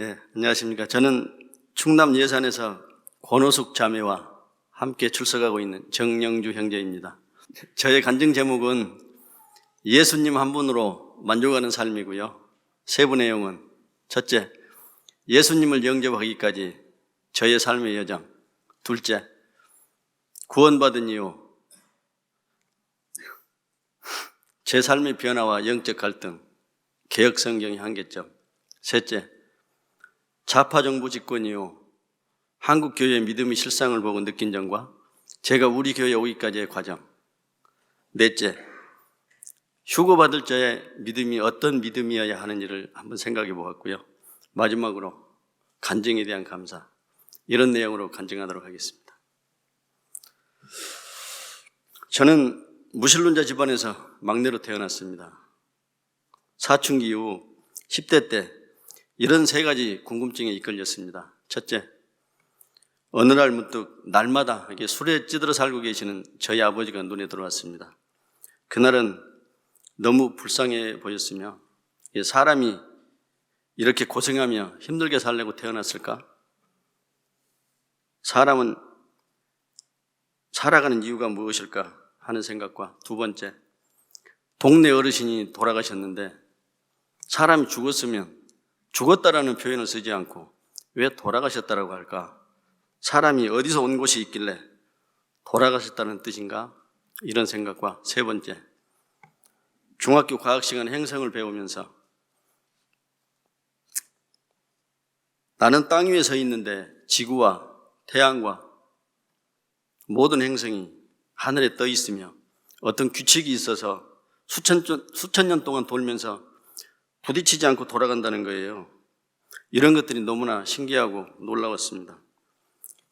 네, 안녕하십니까. 저는 충남 예산에서 권호숙 자매와 함께 출석하고 있는 정영주 형제입니다. 저의 간증 제목은 예수님 한 분으로 만족하는 삶이고요. 세부 내용은 첫째, 예수님을 영접하기까지 저의 삶의 여정. 둘째, 구원받은 이후 제 삶의 변화와 영적 갈등, 개혁 성경의 한계점. 셋째, 좌파 정부 집권 이후 한국 교회의 믿음의 실상을 보고 느낀 점과 제가 우리 교회 오기까지의 과정. 넷째, 휴고받을 자의 믿음이 어떤 믿음이어야 하는지를 한번 생각해 보았고요. 마지막으로 간증에 대한 감사. 이런 내용으로 간증하도록 하겠습니다. 저는 무신론자 집안에서 막내로 태어났습니다. 사춘기 이후 10대 때 이런 세 가지 궁금증에 이끌렸습니다. 첫째, 어느 날 문득 날마다 이렇게 술에 찌들어 살고 계시는 저희 아버지가 눈에 들어왔습니다. 그날은 너무 불쌍해 보였으며 사람이 이렇게 고생하며 힘들게 살려고 태어났을까? 사람은 살아가는 이유가 무엇일까 하는 생각과 두 번째, 동네 어르신이 돌아가셨는데 사람이 죽었으면 죽었다라는 표현을 쓰지 않고 왜 돌아가셨다라고 할까? 사람이 어디서 온 곳이 있길래 돌아가셨다는 뜻인가? 이런 생각과 세 번째, 중학교 과학 시간 행성을 배우면서 나는 땅 위에 서 있는데 지구와 태양과 모든 행성이 하늘에 떠 있으며 어떤 규칙이 있어서 수천, 수천 년 동안 돌면서 부딪히지 않고 돌아간다는 거예요. 이런 것들이 너무나 신기하고 놀라웠습니다.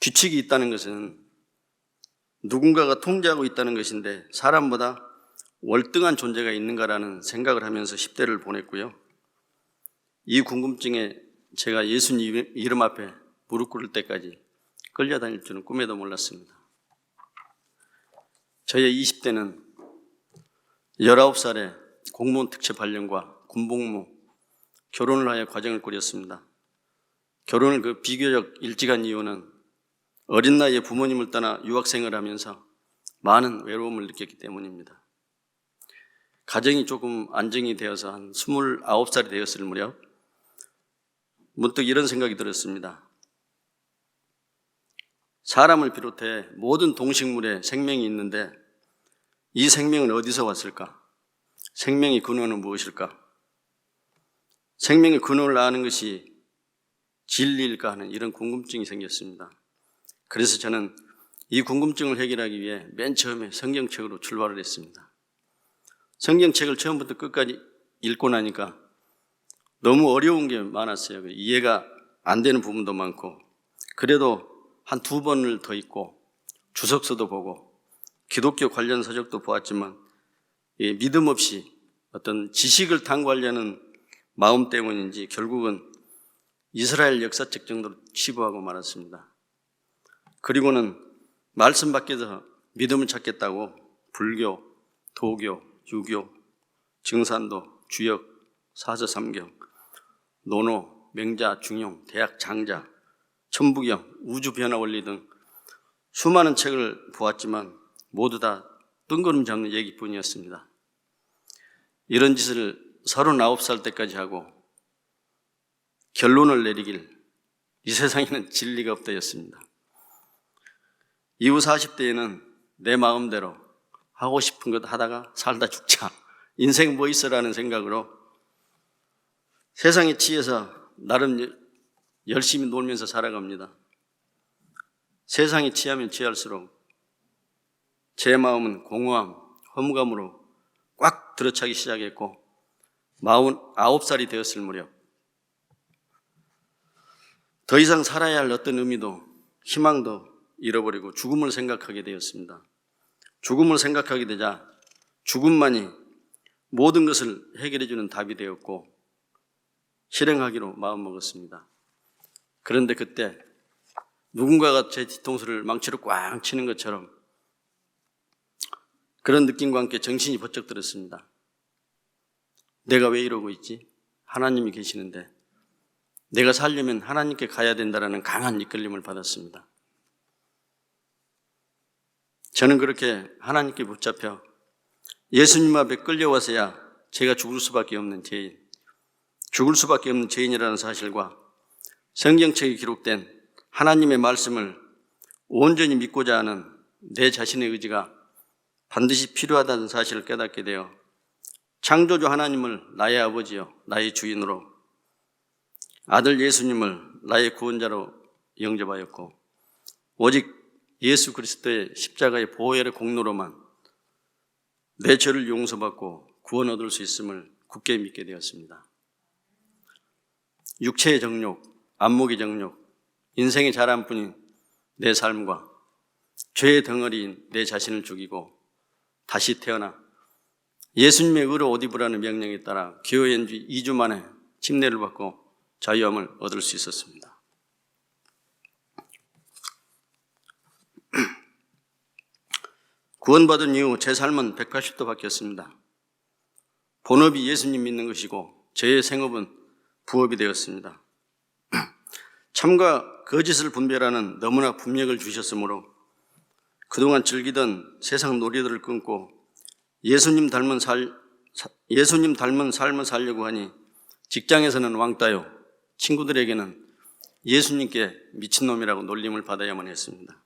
규칙이 있다는 것은 누군가가 통제하고 있다는 것인데 사람보다 월등한 존재가 있는가라는 생각을 하면서 10대를 보냈고요. 이 궁금증에 제가 예수님 이름 앞에 무릎 꿇을 때까지 끌려다닐 줄은 꿈에도 몰랐습니다. 저의 20대는 19살에 공무원 특채 발령과 군복무, 결혼을 하여 과정을 꾸렸습니다. 결혼을 그 비교적 일찍 한 이유는 어린 나이에 부모님을 떠나 유학생을 하면서 많은 외로움을 느꼈기 때문입니다. 가정이 조금 안정이 되어서 한 29살이 되었을 무렵 문득 이런 생각이 들었습니다. 사람을 비롯해 모든 동식물에 생명이 있는데 이 생명은 어디서 왔을까? 생명의 근원은 무엇일까? 생명의 근원을 아는 것이 진리일까 하는 이런 궁금증이 생겼습니다. 그래서 저는 이 궁금증을 해결하기 위해 맨 처음에 성경책으로 출발을 했습니다. 성경책을 처음부터 끝까지 읽고 나니까 너무 어려운 게 많았어요. 이해가 안 되는 부분도 많고 그래도 한 두 번을 더 읽고 주석서도 보고 기독교 관련 서적도 보았지만 믿음 없이 어떤 지식을 탐구하려는 마음 때문인지 결국은 이스라엘 역사책 정도로 치부하고 말았습니다. 그리고는 말씀 밖에서 믿음을 찾겠다고 불교, 도교, 유교, 증산도, 주역, 사서 삼경, 노노, 명자, 중용, 대학 장자, 천부경, 우주 변화 원리 등 수많은 책을 보았지만 모두 다 뜬구름 잡는 얘기뿐이었습니다. 이런 짓을 39살 때까지 하고 결론을 내리길 이 세상에는 진리가 없다였습니다. 이후 40대에는 내 마음대로 하고 싶은 것 하다가 살다 죽자. 인생 뭐 있어라는 생각으로 세상에 치여서 나름 열심히 놀면서 살아갑니다. 세상에 취하면 취할수록 제 마음은 공허함, 허무감으로 꽉 들어차기 시작했고, 49살이 되었을 무렵, 더 이상 살아야 할 어떤 의미도, 희망도 잃어버리고 죽음을 생각하게 되었습니다. 죽음을 생각하게 되자 죽음만이 모든 것을 해결해주는 답이 되었고, 실행하기로 마음먹었습니다. 그런데 그때 누군가가 제 뒤통수를 망치로 꽉 치는 것처럼 그런 느낌과 함께 정신이 번쩍 들었습니다. 내가 왜 이러고 있지? 하나님이 계시는데 내가 살려면 하나님께 가야 된다라는 강한 이끌림을 받았습니다. 저는 그렇게 하나님께 붙잡혀 예수님 앞에 끌려와서야 제가 죽을 수밖에 없는 죄인, 죽을 수밖에 없는 죄인이라는 사실과 성경책에 기록된 하나님의 말씀을 온전히 믿고자 하는 내 자신의 의지가 반드시 필요하다는 사실을 깨닫게 되어 창조주 하나님을 나의 아버지요, 나의 주인으로 아들 예수님을 나의 구원자로 영접하였고 오직 예수 그리스도의 십자가의 보혈의 공로로만 내 죄를 용서받고 구원 얻을 수 있음을 굳게 믿게 되었습니다. 육체의 정욕, 안목의 정욕, 인생의 자랑뿐인 내 삶과 죄의 덩어리인 내 자신을 죽이고 다시 태어나 예수님의 의로 옷 입으라는 명령에 따라 교회에 2주 만에 침례를 받고 자유함을 얻을 수 있었습니다. 구원받은 이후 제 삶은 180도 바뀌었습니다. 본업이 예수님 믿는 것이고 제 생업은 부업이 되었습니다. 참과 거짓을 분별하는 너무나 분명을 주셨으므로 그동안 즐기던 세상 놀이들을 끊고 예수님 닮은 살, 예수님 닮은 삶을 살려고 하니 직장에서는 왕따요, 친구들에게는 예수님께 미친놈이라고 놀림을 받아야만 했습니다.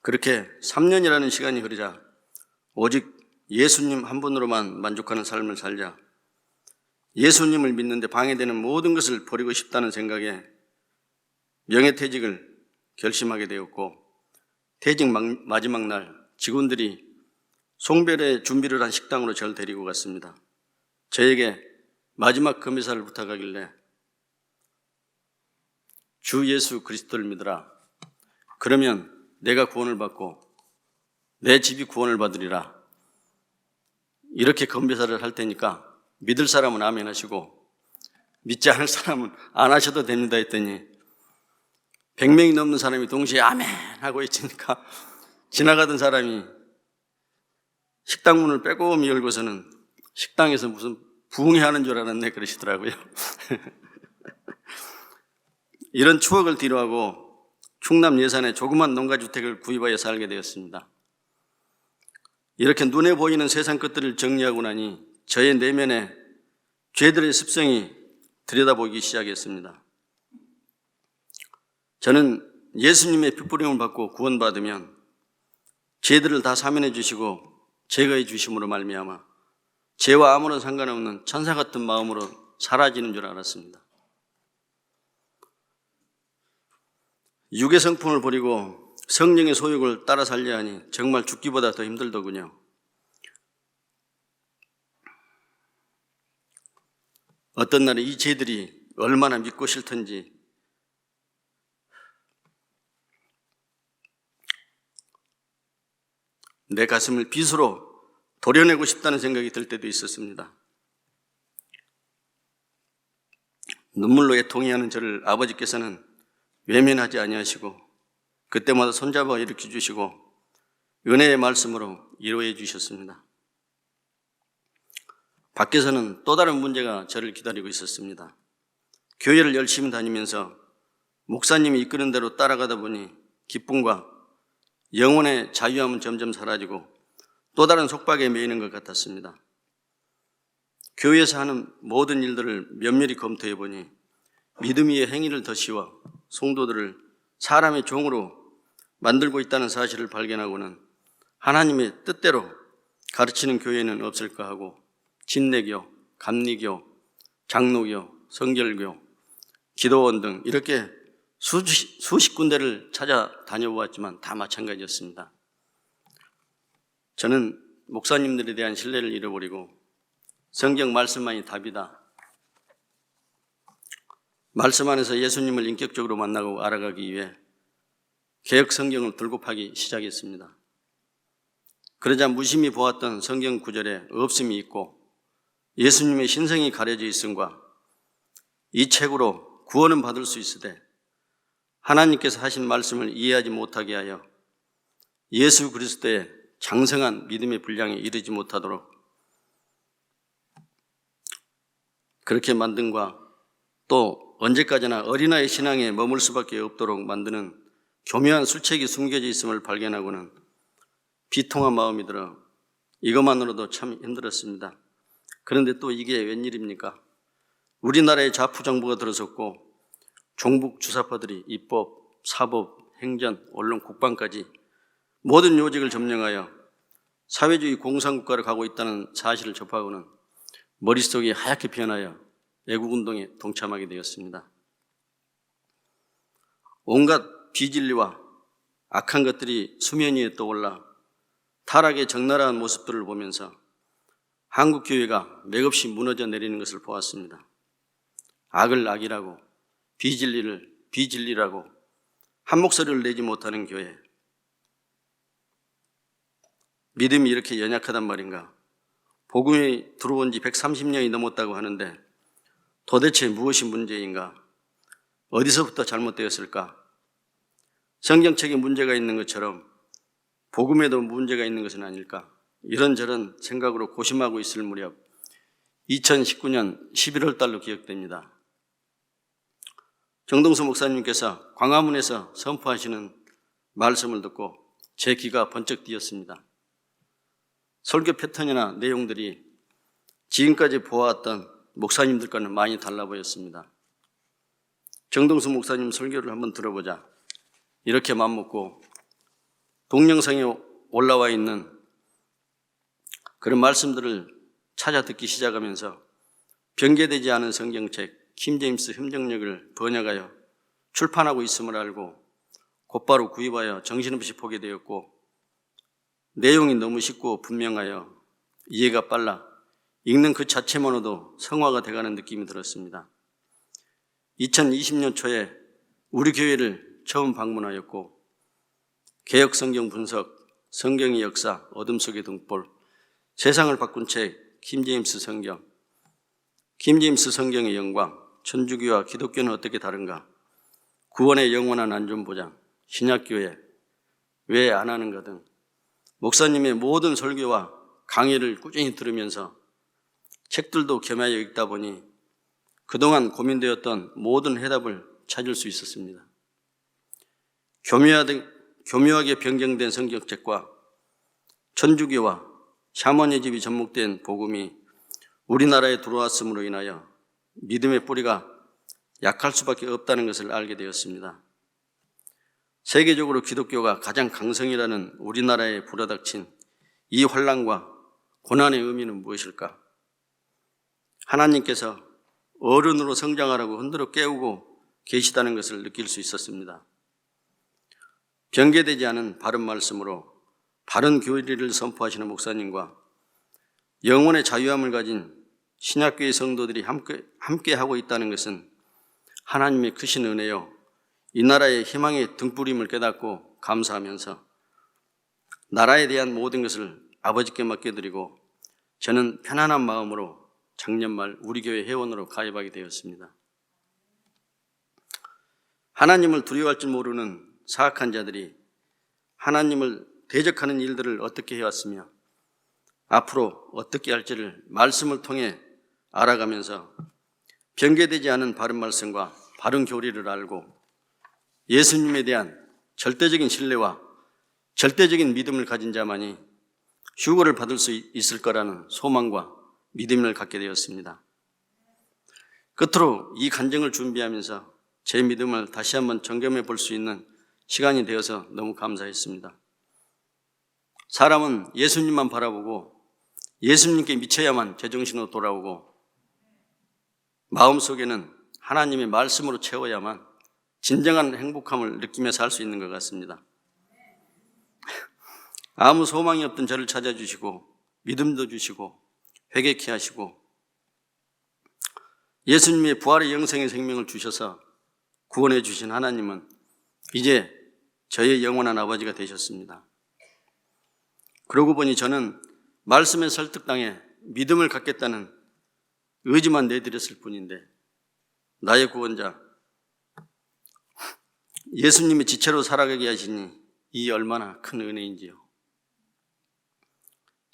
그렇게 3년이라는 시간이 흐르자 오직 예수님 한 분으로만 만족하는 삶을 살자 예수님을 믿는데 방해되는 모든 것을 버리고 싶다는 생각에 명예퇴직을 결심하게 되었고 퇴직 마지막 날 직원들이 송별회 준비를 한 식당으로 저를 데리고 갔습니다. 저에게 마지막 금회사를 부탁하길래 주 예수 그리스도를 믿으라. 그러면 내가 구원을 받고 내 집이 구원을 받으리라. 이렇게 건배사를 할 테니까 믿을 사람은 아멘 하시고 믿지 않을 사람은 안 하셔도 됩니다 했더니 100명이 넘는 사람이 동시에 아멘 하고 있으니까 지나가던 사람이 식당 문을 빼꼼히 열고서는 식당에서 무슨 부흥회 하는 줄 알았네 그러시더라고요. 이런 추억을 뒤로하고 충남 예산에 조그만 농가주택을 구입하여 살게 되었습니다. 이렇게 눈에 보이는 세상 것들을 정리하고 나니 저의 내면에 죄들의 습성이 들여다보기 시작했습니다. 저는 예수님의 핏부림을 받고 구원받으면 죄들을 다 사면해 주시고 제거해 주심으로 말미암아 죄와 아무런 상관없는 천사 같은 마음으로 사라지는 줄 알았습니다. 육의 성품을 버리고 성령의 소욕을 따라 살려 하니 정말 죽기보다 더 힘들더군요. 어떤 날에 이 죄들이 얼마나 믿고 싫던지 내 가슴을 빗으로 도려내고 싶다는 생각이 들 때도 있었습니다. 눈물로 애통해하는 저를 아버지께서는 외면하지 아니하시고 그때마다 손잡아 일으켜 주시고 은혜의 말씀으로 위로해 주셨습니다. 밖에서는 또 다른 문제가 저를 기다리고 있었습니다. 교회를 열심히 다니면서 목사님이 이끄는 대로 따라가다 보니 기쁨과 영혼의 자유함은 점점 사라지고 또 다른 속박에 매이는 것 같았습니다. 교회에서 하는 모든 일들을 면밀히 검토해 보니 믿음 위의 행위를 더 씌워 성도들을 사람의 종으로 만들고 있다는 사실을 발견하고는 하나님의 뜻대로 가르치는 교회는 없을까 하고 진례교, 감리교, 장로교, 성결교, 기도원 등 이렇게 수십, 수십 군데를 찾아 다녀보았지만 다 마찬가지였습니다. 저는 목사님들에 대한 신뢰를 잃어버리고 성경 말씀만이 답이다. 말씀 안에서 예수님을 인격적으로 만나고 알아가기 위해 개혁 성경을 들고 파기 시작했습니다. 그러자 무심히 보았던 성경 구절에 없음이 있고 예수님의 신성이 가려져 있음과 이 책으로 구원은 받을 수 있으되 하나님께서 하신 말씀을 이해하지 못하게 하여 예수 그리스도의 장성한 믿음의 분량에 이르지 못하도록 그렇게 만든과 또 언제까지나 어린아이 신앙에 머물 수밖에 없도록 만드는 교묘한 술책이 숨겨져 있음을 발견하고는 비통한 마음이 들어 이것만으로도 참 힘들었습니다. 그런데 또 이게 웬일입니까? 우리나라의 자푸정부가 들어섰고 종북 주사파들이 입법, 사법, 행전, 언론, 국방까지 모든 요직을 점령하여 사회주의 공산국가를 가고 있다는 사실을 접하고는 머릿속이 하얗게 변하여 애국운동에 동참하게 되었습니다. 온갖 비진리와 악한 것들이 수면 위에 떠올라 타락의 적나라한 모습들을 보면서 한국 교회가 맥없이 무너져 내리는 것을 보았습니다. 악을 악이라고 비진리를 비진리라고 한 목소리를 내지 못하는 교회. 믿음이 이렇게 연약하단 말인가? 복음이 들어온 지 130년이 넘었다고 하는데 도대체 무엇이 문제인가? 어디서부터 잘못되었을까? 성경책에 문제가 있는 것처럼 복음에도 문제가 있는 것은 아닐까? 이런저런 생각으로 고심하고 있을 무렵 2019년 11월 달로 기억됩니다. 정동수 목사님께서 광화문에서 선포하시는 말씀을 듣고 제 귀가 번쩍 뛰었습니다. 설교 패턴이나 내용들이 지금까지 보아왔던 목사님들과는 많이 달라 보였습니다. 정동수 목사님 설교를 한번 들어보자. 이렇게 맘먹고 동영상에 올라와 있는 그런 말씀들을 찾아 듣기 시작하면서 변개되지 않은 성경책 킴제임스 협정력을 번역하여 출판하고 있음을 알고 곧바로 구입하여 정신없이 보게 되었고 내용이 너무 쉽고 분명하여 이해가 빨라 읽는 그 자체만으로도 성화가 돼가는 느낌이 들었습니다. 2020년 초에 우리 교회를 처음 방문하였고 개혁 성경 분석, 성경의 역사, 어둠 속의 등불, 세상을 바꾼 책, 킴제임스 성경, 킴제임스 성경의 영광, 천주교와 기독교는 어떻게 다른가, 구원의 영원한 안전 보장, 신약교회, 왜 안 하는가 등 목사님의 모든 설교와 강의를 꾸준히 들으면서 책들도 겸하여 읽다 보니 그동안 고민되었던 모든 해답을 찾을 수 있었습니다. 교묘하게 변경된 성경책과 천주교와 샤머니즘이 접목된 복음이 우리나라에 들어왔음으로 인하여 믿음의 뿌리가 약할 수밖에 없다는 것을 알게 되었습니다. 세계적으로 기독교가 가장 강성이라는 우리나라에 불어닥친 이 환란과 고난의 의미는 무엇일까? 하나님께서 어른으로 성장하라고 흔들어 깨우고 계시다는 것을 느낄 수 있었습니다. 변개되지 않은 바른 말씀으로 바른 교리를 선포하시는 목사님과 영혼의 자유함을 가진 신약교의 성도들이 함께, 함께 하고 있다는 것은 하나님의 크신 은혜요. 이 나라의 희망의 등불임을 깨닫고 감사하면서 나라에 대한 모든 것을 아버지께 맡겨드리고 저는 편안한 마음으로 작년 말 우리 교회 회원으로 가입하게 되었습니다. 하나님을 두려워할 줄 모르는 사악한 자들이 하나님을 대적하는 일들을 어떻게 해왔으며 앞으로 어떻게 할지를 말씀을 통해 알아가면서 변개되지 않은 바른 말씀과 바른 교리를 알고 예수님에 대한 절대적인 신뢰와 절대적인 믿음을 가진 자만이 휴거를 받을 수 있을 거라는 소망과 믿음을 갖게 되었습니다. 끝으로 이 간증을 준비하면서 제 믿음을 다시 한번 점검해 볼 수 있는 시간이 되어서 너무 감사했습니다. 사람은 예수님만 바라보고 예수님께 미쳐야만 제정신으로 돌아오고 마음속에는 하나님의 말씀으로 채워야만 진정한 행복함을 느끼며 살 수 있는 것 같습니다. 아무 소망이 없던 저를 찾아주시고 믿음도 주시고 회개케 하시고 예수님의 부활의 영생의 생명을 주셔서 구원해 주신 하나님은 이제 저의 영원한 아버지가 되셨습니다. 그러고 보니 저는 말씀에 설득당해 믿음을 갖겠다는 의지만 내드렸을 뿐인데 나의 구원자 예수님이 지체로 살아가게 하시니 이 얼마나 큰 은혜인지요.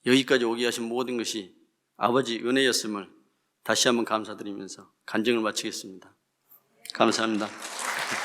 여기까지 오게 하신 모든 것이 아버지 은혜였음을 다시 한번 감사드리면서 간증을 마치겠습니다. 감사합니다.